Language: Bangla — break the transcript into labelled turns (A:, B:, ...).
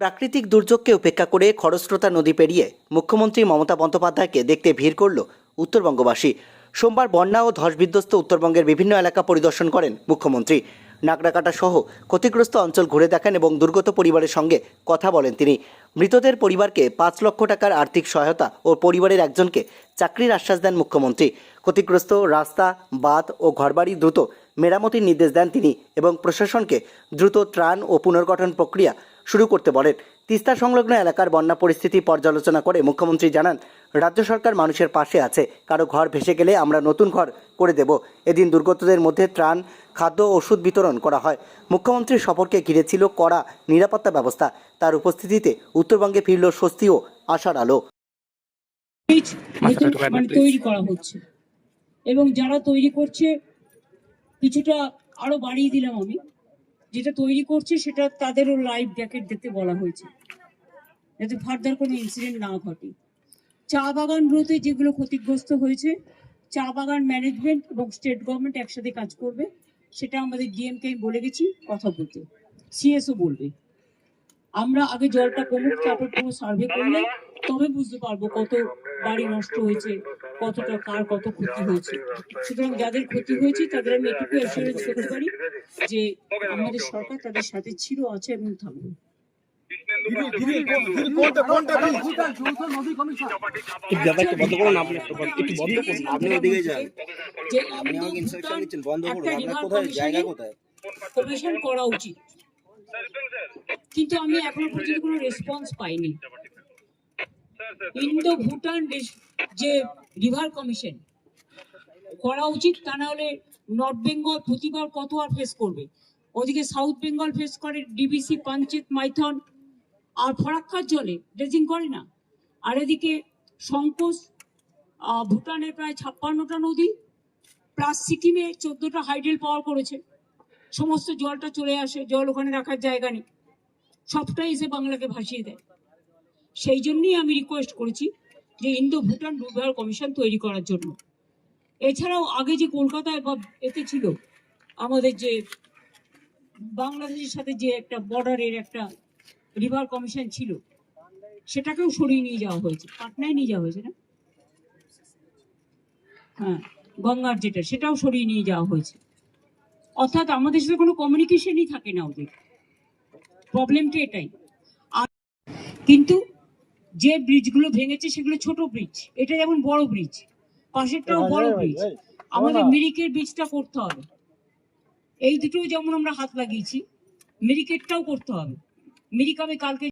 A: প্রাকৃতিক দুর্যোগকে উপেক্ষা করে খরস্রোতা নদী পেরিয়ে মুখ্যমন্ত্রী মমতা বন্দ্যোপাধ্যায়কে দেখতে ভিড় করল উত্তরবঙ্গবাসী। সোমবার বন্যা ও ধস বিধ্বস্ত উত্তরবঙ্গের বিভিন্ন এলাকা পরিদর্শন করেন মুখ্যমন্ত্রী। নাগরাকাটা সহ ক্ষতিগ্রস্ত অঞ্চল ঘুরে দেখেন এবং দুর্গত পরিবারের সঙ্গে কথা বলেন তিনি। মৃতদের পরিবারকে পাঁচ লক্ষ টাকার আর্থিক সহায়তা ও পরিবারের একজনকে চাকরির আশ্বাস দেন মুখ্যমন্ত্রী। ক্ষতিগ্রস্ত রাস্তা, বাঁধ ও ঘরবাড়ি দ্রুত মেরামতির নির্দেশ দেন তিনি এবং প্রশাসনকে দ্রুত ত্রাণ ও পুনর্গঠন প্রক্রিয়া শুরু করতে বলেন। তিস্তা সংলগ্ন এলাকার বন্যা পরিস্থিতি পর্যালোচনা করে মুখ্যমন্ত্রী জানান রাজ্য সরকার মানুষের পাশে আছে কারও ঘর ভেসে গেলে আমরা নতুন ঘর করে দেব। এদিন দুর্গতদের মধ্যে ত্রাণ খাদ্য ওষুধ বিতরণ করা হয়। মুখ্যমন্ত্রীর সফরকে ঘিরে ছিল কড়া নিরাপত্তা ব্যবস্থা। তার উপস্থিতিতে উত্তরবঙ্গে ফিরল স্বস্তি ও আশার আলো.
B: তৈরি করা হচ্ছে। এবং যারা তৈরি করছে কিছুটা আরও বাড়িয়ে দিলাম আমি। যেটা তৈরি করছে, সেটা তাদেরও লাইফ জ্যাকেট দিতে বলা হয়েছে। যাতে ফার্দার কোনো ইনসিডেন্ট না ঘটে। চা বাগান বাগানগুলোতে যেগুলো ক্ষতিগ্রস্ত হয়েছে, চা বাগান ম্যানেজমেন্ট এবং স্টেট গভর্নমেন্ট একসাথে কাজ করবে, সেটা আমাদের ডিএমকে বলে গেছি, কথা বলতে। সিএসও বলবে। আমরা আগে জলটা কমুক, তারপর পুরো সার্ভে করলে, তবে বুঝতে পারব কত বাড়ি নষ্ট হয়েছে কতটা কার কত ক্ষতি হয়েছে। সুতরাং যাদের ক্ষতি হয়েছে তাদের আমি এটুকু অ্যাসুরেন্স করতে পারি যে আমাদের সরকার তাদের সাথে ছিল আছে এবং থাকবে। করা উচিত। কিন্তু আমি এখনও পর্যন্ত কোনো রেসপন্স পাইনি। ইন্দো ভুটান যে রিভার কমিশন, করা উচিত তা না হলে নর্থ বেঙ্গল প্রতিবার কত আর ফেস করবে? ওদিকে সাউথ বেঙ্গল ফেস করে ডিবিসি, পাঞ্চেত, মাইথন, আর ফরাক্কার জলে ড্রেজিং করে না। আর এদিকে সংকোচ ভুটানের প্রায় ছাপ্পান্নটা নদী, প্লাস সিকিমে চোদ্দটা হাইডেল পাওয়ার করেছে। সমস্ত জলটা চলে আসে, জল ওখানে রাখার জায়গা নেই। সবটাই এসে বাংলাকে ভাসিয়ে দেয়। সেই জন্যই আমি রিকোয়েস্ট করেছি যে ইন্দো ভুটান রিভার কমিশন তৈরি করার জন্য। এছাড়াও আগে যে কলকাতায় বা এতে ছিল, আমাদের যে বাংলাদেশের সাথে যে একটা বর্ডারের একটা রিভার কমিশন ছিল, সেটাকেও সরিয়ে নিয়ে যাওয়া হয়েছে। পাটনায় নিয়ে যাওয়া হয়েছে না? হ্যাঁ গঙ্গার যেটা, সেটাও সরিয়ে নিয়ে যাওয়া হয়েছে। অর্থাৎ আমাদের সাথে কোনো কমিউনিকেশনই থাকে না ওদের। প্রবলেমটা এটাই। কিন্তু যে ব্রিজগুলো ভেঙেছে সেগুলো ছোট ব্রিজ এটা যেমন বড় ব্রিজ পাশেরটাও বড় ব্রিজ আমাদের মিরিকের ব্রিজটা করতে হবে। এই দুটো যেমন আমরা হাত লাগিয়েছি মিরিকেটটাও করতে হবে। মিরিক আমি কালকে